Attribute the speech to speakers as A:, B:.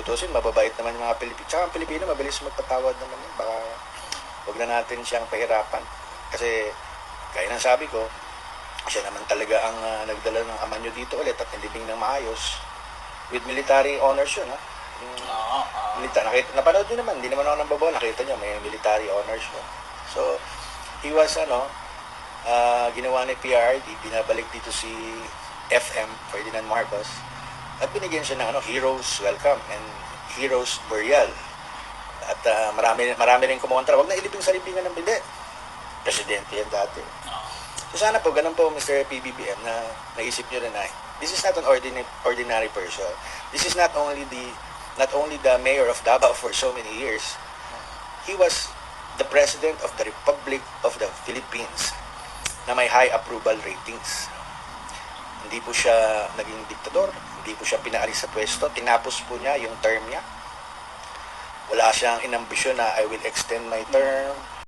A: tutusin, mababait naman yung mga Pilipino. Tsaka ang Pilipino, mabilis magpatawad naman yun. Baka wag na natin siyang pahirapan. Kasi, gaya ng sabi ko, siya naman talaga ang ah, nagdala ng ama nyo dito ulit at nilibing ng maayos. With military honors yun, ha? Yung milita, nakita, napanood nyo naman, hindi naman ako nambabaw, nakita nyo, may military honors yun. So, he was, ano, ah, ginawa ni PRD, binabalik dito si FM, Ferdinand Marcos, at binigyan siya ng ano, heroes welcome and heroes burial. At ah, marami, marami rin kumontra, wag na ilibing sa libingan ng bindi. Presidente yan dati. So sana po, ganun po Mr. PBBM na naisip nyo rin ay, this is not an ordinary, ordinary person. This is not only the not only the mayor of Davao for so many years. He was the president of the Republic of the Philippines na may high approval ratings. Hindi po siya naging diktador, hindi po siya pinaalis sa pwesto, tinapos po niya yung term niya. Wala siyang inambisyon na I will extend my term,